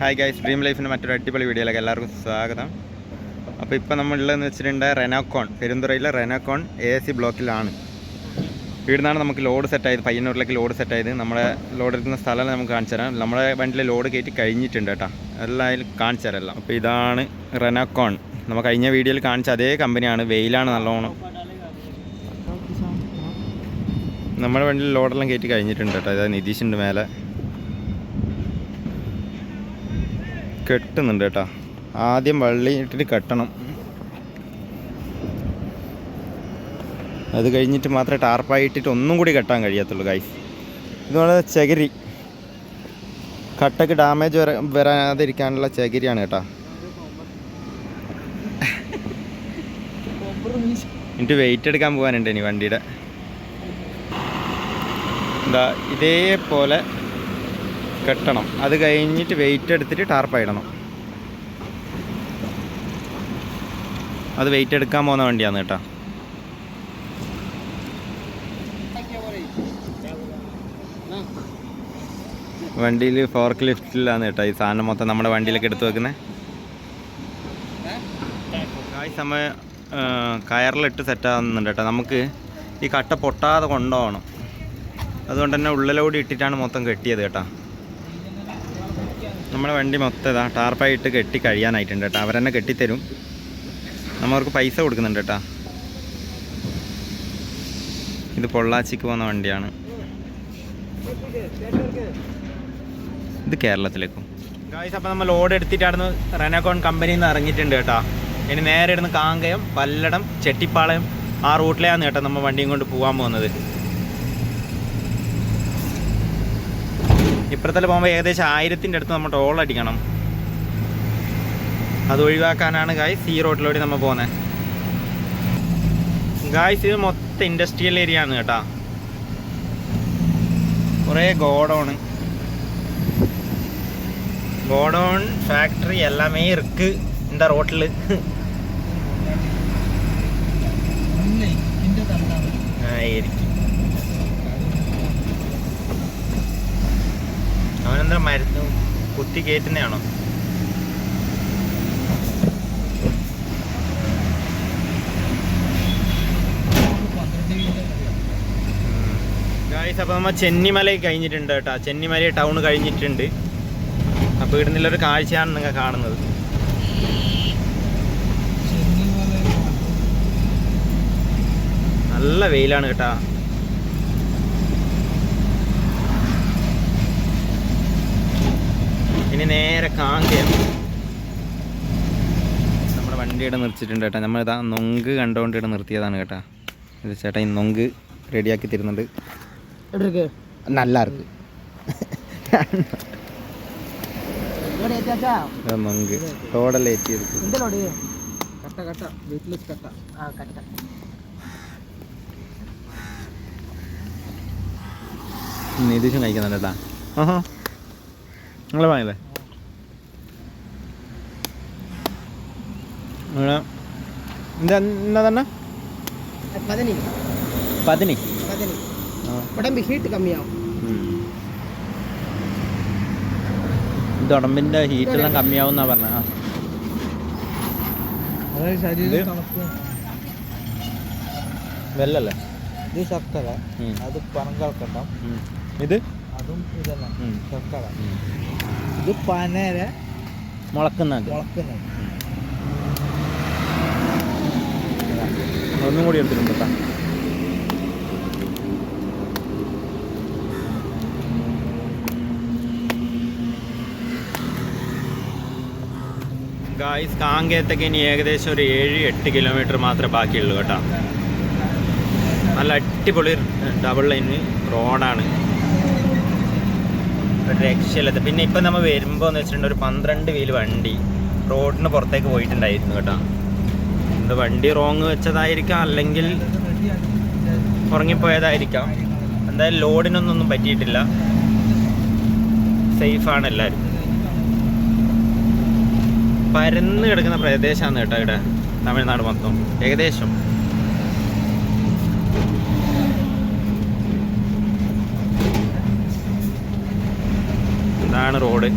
Hi guys dream ലൈഫിന്റെ മറ്റൊരു അടിപൊളി വീഡിയോയിലേക്ക് എല്ലാവർക്കും സ്വാഗതം. അപ്പോൾ ഇപ്പോൾ നമ്മളുള്ളതെന്ന് വെച്ചിട്ടുണ്ട് റെനോക്കോൺ പെരുന്തുറയിലെ റെനോക്കോൺ എ സി ബ്ലോക്കിലാണ്. ഇവിടുന്നാണ് നമുക്ക് ലോഡ് സെറ്റായത് പയ്യന്നൂരിലേക്ക് ലോഡ് സെറ്റായത് നമ്മുടെ ലോഡ് എടുക്കുന്ന സ്ഥലം നമുക്ക് കാണിച്ചു തരാം. നമ്മുടെ വണ്ടിയിൽ ലോഡ് കയറ്റി കഴിഞ്ഞിട്ടുണ്ട് കേട്ടോ. എല്ലാം അതിൽ കാണിച്ചു തരാം എല്ലാം. അപ്പോൾ ഇതാണ് റെനോക്കോൺ നമ്മൾ കഴിഞ്ഞ വീഡിയോയിൽ കാണിച്ച അതേ കമ്പനിയാണ്. വെയിലാണ് നല്ലോണം. നമ്മുടെ വണ്ടിയിൽ ലോഡെല്ലാം കയറ്റി കഴിഞ്ഞിട്ടുണ്ട് കേട്ടോ. അതായത് നിതീഷിന്റെ മേലെ. കെട്ടുന്നുണ്ട് കേട്ടോ. ആദ്യം വള്ളി ഇട്ടിട്ട് കെട്ടണം. അത് കഴിഞ്ഞിട്ട് മാത്രമേ ടാർപ്പായി ഇട്ടിട്ട് ഒന്നും കൂടി കെട്ടാൻ കഴിയത്തുള്ളൂ ഗൈസ് ഇതുപോലെ ചകിരി. കട്ടക്ക് ഡാമേജ് വര വരാതിരിക്കാനുള്ള ചകിരിയാണ് കേട്ടോ. എന്നിട്ട് വെയിറ്റ് എടുക്കാൻ പോകാനുണ്ട് ഇനി വണ്ടിയുടെ. എന്താ ഇതേപോലെ കെട്ടണം. അത് കഴിഞ്ഞിട്ട് വെയിറ്റ് എടുത്തിട്ട് ടാർപ്പായിടണം അത് വെയിറ്റ് എടുക്കാൻ പോകുന്ന വണ്ടിയാണ് കേട്ടോ. വണ്ടിയിൽ ഫോർക്ക് ലിഫ്റ്റിലാണ് കേട്ടോ ഈ സാധനം മൊത്തം നമ്മുടെ വണ്ടിയിലേക്ക് എടുത്തു വെക്കുന്നത് ഈ സമയം കയറിലിട്ട് സെറ്റാകുന്നുണ്ട് കേട്ടോ. നമുക്ക് ഈ കട്ട പൊട്ടാതെ കൊണ്ടുപോകണം. അതുകൊണ്ട് തന്നെ ഉള്ളിലോടി ഇട്ടിട്ടാണ് മൊത്തം കെട്ടിയത് കേട്ടോ. നമ്മുടെ വണ്ടി മൊത്തം ഇതാ ടാർപ്പായിട്ട് കെട്ടി കഴിയാനായിട്ടുണ്ട് കേട്ടോ. അവരെന്നെ കെട്ടിത്തരും. നമ്മൾക്ക് പൈസ കൊടുക്കുന്നുണ്ട് കേട്ടോ. ഇത് പൊള്ളാച്ചിക്ക് പോകുന്ന വണ്ടിയാണ്. ഇത് കേരളത്തിലേക്കും. ഗായ്സ് അപ്പോൾ നമ്മൾ ലോഡ് എടുത്തിട്ടാണ് റെനക്കോൺ കമ്പനിയിൽ നിന്ന് ഇറങ്ങിയിട്ടുണ്ട് കേട്ടോ. ഇനി നേരെ ഇടുന്ന് കാങ്കയം പല്ലടം ചെട്ടിപ്പാളയം ആ റൂട്ടിലെയാണ് കേട്ടോ നമ്മൾ വണ്ടിയും കൊണ്ട് പോകാൻ പോകുന്നത്. ഇപ്പുറത്തെല്ലാം പോകുമ്പോൾ ഏകദേശം ആയിരത്തിന്റെ അടുത്ത് നമ്മൾ ടോൾ അടിക്കണം. അത് ഒഴിവാക്കാനാണ് ഗായ്സ് ഈ റോഡിലൂടെ നമ്മൾ പോകുന്നത് ഗായ്സ് ഇത് മൊത്തം ഇൻഡസ്ട്രിയൽ ഏരിയ ആണ് കേട്ടോ. കുറേ ഗോഡൗൺ ഗോഡൗൺ ഫാക്ടറി എല്ലാമേ ഇർക്ക് എന്താ റോട്ടിൽ ആയിരിക്കും. അവനെന്താ മരുന്ന് കുത്തി കയറ്റുന്നതാണോ? ഗായ്സ് അപ്പോൾ നമ്മൾ ചെന്നിമല കഴിഞ്ഞിട്ടുണ്ട് കേട്ടോ. ചെന്നിമല ടൗൺ കഴിഞ്ഞിട്ടുണ്ട്. അപ്പോൾ ഇവിടുന്നുള്ളൊരു കാഴ്ചയാണ് നിങ്ങൾ കാണുന്നത്. നല്ല വെയിലാണ് കേട്ടാ. ഇനി നേരെ കാങ്കയം നമ്മുടെ വണ്ടിയുടെ നിർത്തിയിട്ടുണ്ട് കേട്ടോ. നമ്മൾ ഇതാ നൊങ്ക് കണ്ടുകൊണ്ട് ഇവിടെ നിർത്തിയതാണ് കേട്ടോ. ഇത് ചേട്ടാ ഈ നൊങ്ക് റെഡിയാക്കി തരുന്നുണ്ട്. നല്ല ഇറക്ക് നൊങ്ക്. തോടെല്ലാം എത്തിയെടുക്കും കഴിക്കുന്നുണ്ട് കേട്ടാ. ഓഹോ നിങ്ങളെ വാങ്ങില്ലേ എന്താ ഹീറ്റ് കമ്മിയാവും. കമ്മിയാവും വെല്ലല്ലേ? ഇത് ശർക്കര. അത് പറങ്കൽക്കണ്ട ഇത്? അതും ഇതെല്ലാം. ശർക്കര. ഇത് പനര മുളക്കുന്നത് മുളക്കുന്നത് ഒന്നും കൂടി എടുത്തിട്ടുണ്ട് കേട്ടോ ഗായ്സ് കാങ്കേത്തേക്ക് ഇനി ഏകദേശം ഒരു ഏഴ് എട്ട് കിലോമീറ്റർ മാത്രമേ ബാക്കിയുള്ളൂ കേട്ടോ. നല്ല അടിപൊളി ഡബിൾ ലൈൻ റോഡാണ് രക്ഷയില്ലാത്ത പിന്നെ ഇപ്പം നമ്മൾ വരുമ്പോൾ എന്ന് വെച്ചിട്ടുണ്ടെങ്കിൽ ഒരു പന്ത്രണ്ട് വീൽ വണ്ടി റോഡിന് പുറത്തേക്ക് പോയിട്ടുണ്ടായിരുന്നു കേട്ടോ. ഇത് വണ്ടി റോങ് വെച്ചതായിരിക്കാം അല്ലെങ്കിൽ ഉറങ്ങിപ്പോയതായിരിക്കാം. എന്തായാലും ലോഡിനൊന്നും പറ്റിയിട്ടില്ല. സേഫാണ് എല്ലാവരും പരന്ന് കിടക്കുന്ന പ്രദേശമാണ് കേട്ടോ ഇവിടെ തമിഴ്നാട് മൊത്തം. ഏകദേശം. ഇതാണ് റോഡ്.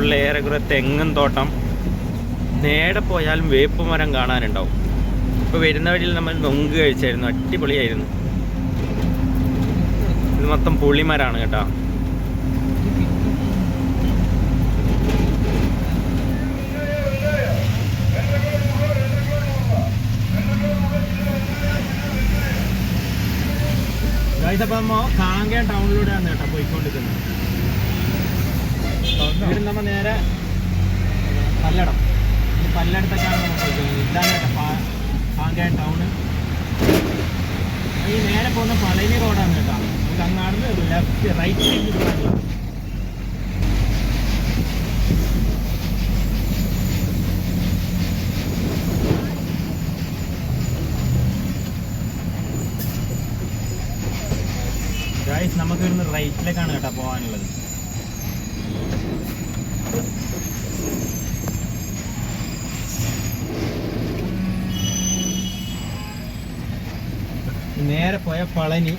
ഫുള്ള് ഏറെക്കുറെ തെങ്ങും തോട്ടം. നേരെ പോയാലും വേപ്പ് മരം കാണാനുണ്ടാവും. ഇപ്പോൾ വരുന്ന വഴിയിൽ നമ്മൾ നൊങ്ക് കഴിച്ചായിരുന്നു അടിപൊളിയായിരുന്നു. ഇത് മൊത്തം പുളിമരാണ് കേട്ടോ. അപ്പം കാങ്കയം ടൗണിലൂടെയാണ് കേട്ടോ പോയിക്കൊണ്ടിരിക്കുന്നത്. ഇവിടെ നമ്മൾ നേരെ പല്ലടം. ഈ പല്ലടത്തൊക്കെയാണ് നമ്മൾ ഇതാണ് കേട്ടോ ടൗണ്. ഈ നേരെ പോകുന്ന പളനി റോഡാണ് കേട്ടോ. നമുക്ക് അങ്ങാടുന്ന് ലെഫ്റ്റ് റൈറ്റ് സൈഡിൽ പോകാനുള്ള. നമുക്ക് ഇവിടുന്ന് റൈറ്റിലേക്കാണ് കേട്ടോ പോകാനുള്ളത്. നേരെ പോയ പളനി.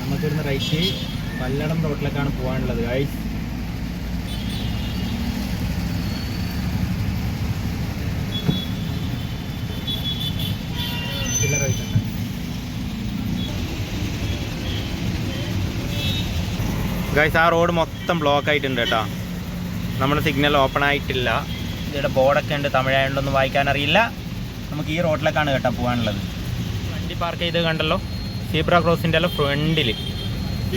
നമുക്കിവിടുന്ന് റൈറ്റ് പല്ലടം റോട്ടിലേക്കാണ് പോകാനുള്ളത് ഗൈസ് ചില്ലറ പൈസ ഉണ്ട്. ഗൈസ് ആ റോഡ് മൊത്തം ബ്ലോക്ക് ആയിട്ടുണ്ട് കേട്ടോ. നമ്മുടെ സിഗ്നൽ ഓപ്പൺ ആയിട്ടില്ല. ഇതിയുടെ ബോർഡൊക്കെ ഉണ്ട് തമിഴായതുകൊണ്ടൊന്നും വായിക്കാൻ അറിയില്ല. നമുക്ക് ഈ റോഡിലേക്കാണ് കേട്ടോ പോകാനുള്ളത്. വണ്ടി പാർക്ക് ചെയ്ത് കണ്ടല്ലോ? സീബ്ര ക്രോസിന്റെ എല്ലാം ഫ്രണ്ടിൽ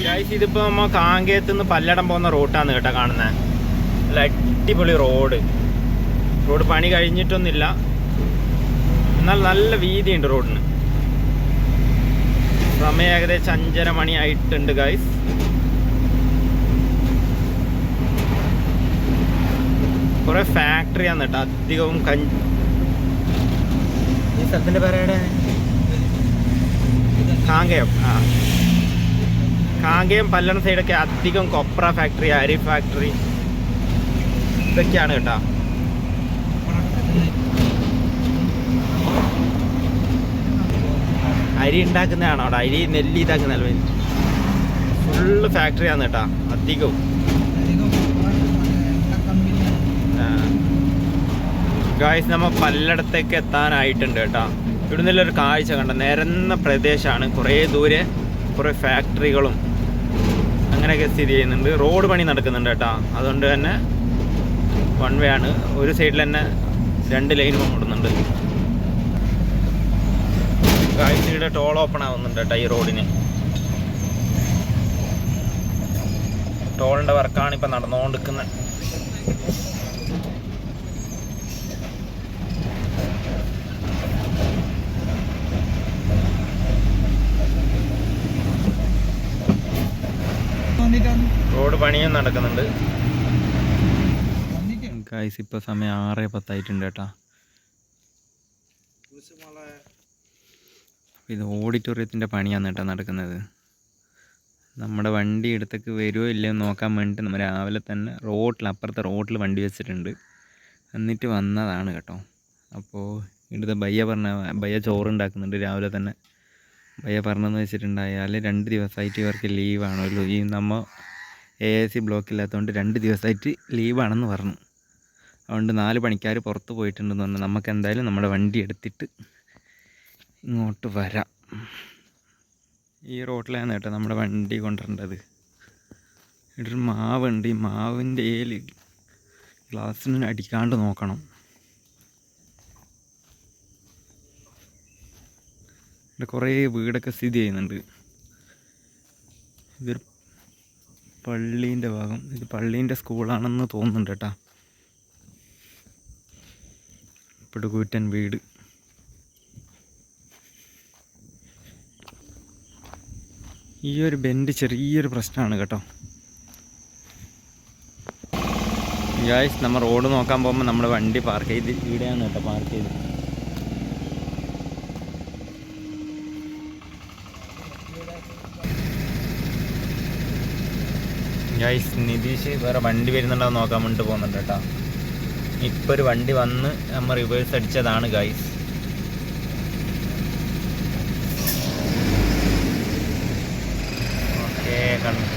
ഗൈസ് ഇതിപ്പോൾ നമ്മൾ കാങ്കേത്ത് നിന്ന് പല്ലടം പോകുന്ന റൂട്ടാണ് കേട്ടോ കാണുന്നത് നല്ല അടിപൊളി റോഡ്. റോഡ് പണി കഴിഞ്ഞിട്ടൊന്നുമില്ല. എന്നാൽ നല്ല വീതിയുണ്ട് റോഡിന്. സമയം ഏകദേശം അഞ്ചര മണി ആയിട്ടുണ്ട് ഗൈസ് കുറെ ഫാക്ടറിയാണ് കേട്ടോ. അധികവും കഞ്ഞി ഈ സ്ഥലത്തിന്റെ പേരയുടെ കാങ്കയം. ആ. കാങ്കയം പല്ലണ സൈഡൊക്കെ അധികം കൊപ്ര ഫാക്ടറി അരി ഫാക്ടറി ഇതൊക്കെയാണ് കേട്ടോ. അരി ഉണ്ടാക്കുന്നതാണോ അവിടെ? അരി നെല്ല് ഇതാക്കുന്നതല്ല? ഫുള്ള് ഫാക്ടറിയാണ് കേട്ടോ. അധികവും. ഗായ്സ് നമ്മൾ പല്ലടത്തേക്ക് എത്താനായിട്ടുണ്ട് കേട്ടോ. ഇവിടെ നിന്നുള്ളൊരു കാഴ്ച കണ്ട? നിരന്ന പ്രദേശമാണ് കുറേ ദൂരെ കുറേ ഫാക്ടറികളും അങ്ങനെയൊക്കെ സ്ഥിതി ചെയ്യുന്നുണ്ട്. റോഡ് പണി നടക്കുന്നുണ്ട് കേട്ടോ. അതുകൊണ്ട് തന്നെ വൺ വേ ആണ്. ഒരു സൈഡിൽ തന്നെ രണ്ട് ലൈനും ഓടുന്നുണ്ട്. കാഴ്ചയുടെ ടോൾ ഓപ്പൺ ആവുന്നുണ്ട് കേട്ടോ ഈ റോഡിന് ടോളിന്റെ വർക്കാണ് ഇപ്പം നടന്നുകൊണ്ടിരിക്കുന്നത്. പണിയും നടക്കുന്നുണ്ട്. ഗായ്സ് ഇപ്പോൾ സമയം ആറ് പത്തായിട്ടുണ്ട് കേട്ടോ. ഇത് ഓഡിറ്റോറിയത്തിന്റെ പണിയാണ് കേട്ടോ നടക്കുന്നത്. നമ്മുടെ വണ്ടി എടുത്തേക്ക് വരുമോ ഇല്ലയോ നോക്കാൻ വേണ്ടിയിട്ട് നമ്മൾ രാവിലെ തന്നെ റോട്ടിൽ അപ്പുറത്തെ റോട്ടിൽ വണ്ടി വെച്ചിട്ടുണ്ട്. എന്നിട്ട് വന്നതാണ് കേട്ടോ. അപ്പോൾ ഇവിടുത്തെ ബയ്യ പറഞ്ഞ ബയ്യ ചോറുണ്ടാക്കുന്നുണ്ട് രാവിലെ തന്നെ. ബയ്യ പറഞ്ഞതെന്ന് വെച്ചിട്ടുണ്ടായാൽ രണ്ട് ദിവസമായിട്ട് ഇവർക്ക് ലീവാണല്ലോ ഈ നമ്മ എ സി ബ്ലോക്കില്ലാത്തതുകൊണ്ട് രണ്ട് ദിവസമായിട്ട് ലീവാണെന്ന് പറഞ്ഞു. അതുകൊണ്ട് നാല് പണിക്കാർ പുറത്ത് പോയിട്ടുണ്ടെന്ന് പറഞ്ഞു. നമുക്ക് എന്തായാലും നമ്മുടെ വണ്ടി എടുത്തിട്ട് ഇങ്ങോട്ട് വരാം. ഈ റോട്ടിലാണ് കേട്ടോ നമ്മുടെ വണ്ടി കൊണ്ടുവരേണ്ടത്. ഇവിടെ മാവുണ്ട്. ഈ മാവിന്റെ ഏൽ ഗ്ലാസ്സിന് അടിക്കാണ്ട് നോക്കണം. ഇവിടെ കുറേ വീടൊക്കെ സ്ഥിതി ചെയ്യുന്നുണ്ട്. ഇതൊരു പള്ളീന്റെ ഭാഗം. ഇത് പള്ളീന്റെ സ്കൂളാണെന്ന് തോന്നുന്നുണ്ട് കേട്ടോ. പിടുകൂറ്റൻ വീട്. ഈ ഒരു ബെൻഡ് ചെറിയൊരു പ്രശ്നമാണ് കേട്ടോ. ഗായ്സ് നമ്മൾ റോഡ് നോക്കാൻ പോകുമ്പോൾ നമ്മൾ വണ്ടി പാർക്ക് ചെയ്ത് ഇവിടെയാണ് കേട്ടോ പാർക്ക് ചെയ്ത്. ഗായ്സ് നിതീഷ് വേറെ വണ്ടി വരുന്നുണ്ടോ നോക്കാൻ വേണ്ടിട്ട് പോകുന്നുണ്ട് കേട്ടോ. ഇപ്പോൾ ഒരു വണ്ടി വന്ന് നമ്മൾ റിവേഴ്സ് അടിച്ചതാണ് ഗായ്സ് ഓക്കെ കണ്ടു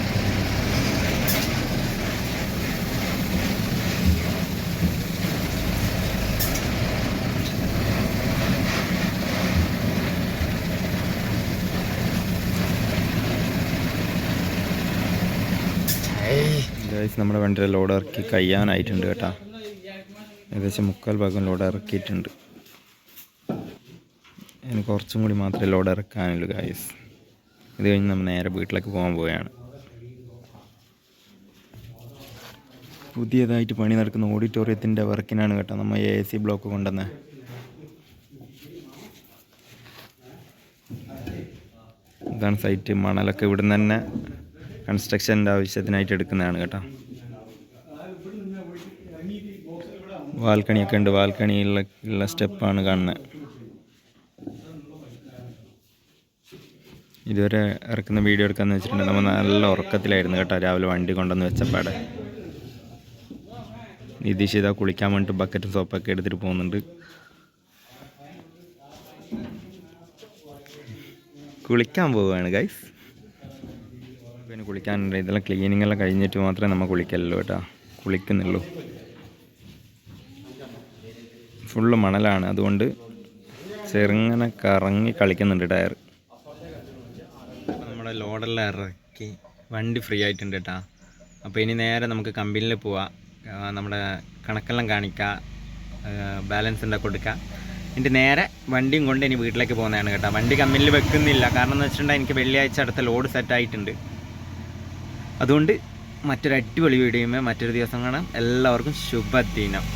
ഗൈസ് നമ്മുടെ വണ്ടിയുടെ ലോഡ് ഇറക്കി കഴിയാനായിട്ടുണ്ട് കേട്ടോ. ഏകദേശം മുക്കാൽ ഭാഗം ലോഡ് ഇറക്കിയിട്ടുണ്ട്. ഇനി കുറച്ചും കൂടി മാത്രമേ ലോഡ് ഇറക്കാനുള്ളൂ ഗൈസ് ഇത് കഴിഞ്ഞ് നമ്മൾ നേരെ വീട്ടിലേക്ക് പോകാൻ പോവുകയാണ്. പുതിയതായിട്ട് പണി നടക്കുന്ന ഓഡിറ്റോറിയത്തിന്റെ വർക്കിനാണ് കേട്ടോ നമ്മൾ എ സി ബ്ലോക്ക് കൊണ്ടുവന്നത് ഇതാണ് സൈറ്റ് മണലൊക്കെ ഇവിടുന്ന് തന്നെ. കൺസ്ട്രക്ഷന്റെ ആവശ്യത്തിനായിട്ട് എടുക്കുന്നതാണ് കേട്ടോ. ബാൽക്കണിയൊക്കെ ഉണ്ട്. ബാൽക്കണിയിലുള്ള സ്റ്റെപ്പാണ് കാണുന്നത്. ഇതുവരെ ഇറക്കുന്ന വീഡിയോ എടുക്കാന്ന് വെച്ചിട്ടുണ്ടെങ്കിൽ നമ്മൾ നല്ല ഉറക്കത്തിലായിരുന്നു കേട്ടോ. രാവിലെ വണ്ടി കൊണ്ടുവന്ന് വെച്ചപ്പാടെ. നിതീഷ് ഇതാ കുളിക്കാൻ വേണ്ടിയിട്ട് ബക്കറ്റും സോപ്പൊക്കെ എടുത്തിട്ട് പോകുന്നുണ്ട്. കുളിക്കാൻ പോവുകയാണ് ഗൈസ് പിന്നെ കുളിക്കാനുണ്ട്. ഇതെല്ലാം ക്ലീനിങ് എല്ലാം കഴിഞ്ഞിട്ട് മാത്രമേ നമ്മൾ കുളിക്കല്ലോ കേട്ടോ. കുളിക്കുന്നുള്ളൂ. ഫുള്ള് മണലാണ്. അതുകൊണ്ട് ചെറുങ്ങനെ കറങ്ങി കളിക്കുന്നുണ്ട് ടയർ. നമ്മുടെ ലോഡെല്ലാം ഇറക്കി. വണ്ടി ഫ്രീ ആയിട്ടുണ്ട് കേട്ടോ അപ്പോൾ ഇനി നേരെ നമുക്ക് കമ്പനിയിൽ പോവാം. നമ്മുടെ കണക്കെല്ലാം കാണിക്കുക ബാലൻസ് ഉണ്ടാക്കി കൊടുക്കുക എന്നിട്ട് നേരെ വണ്ടിയും കൊണ്ട് ഇനി വീട്ടിലേക്ക് പോകുന്നതാണ് കേട്ടോ. വണ്ടി കമ്പനിയിൽ വെക്കുന്നില്ല. കാരണം എന്ന് വെച്ചിട്ടുണ്ടെങ്കിൽ എനിക്ക് വെള്ളിയാഴ്ച അടുത്ത ലോഡ് സെറ്റ് ആയിട്ടുണ്ട്. അതുകൊണ്ട് മറ്റൊരു അടിപൊളി വീഡിയോയുമേ മറ്റൊരു ദിവസം കാണാം. എല്ലാവർക്കും ശുഭദിനം.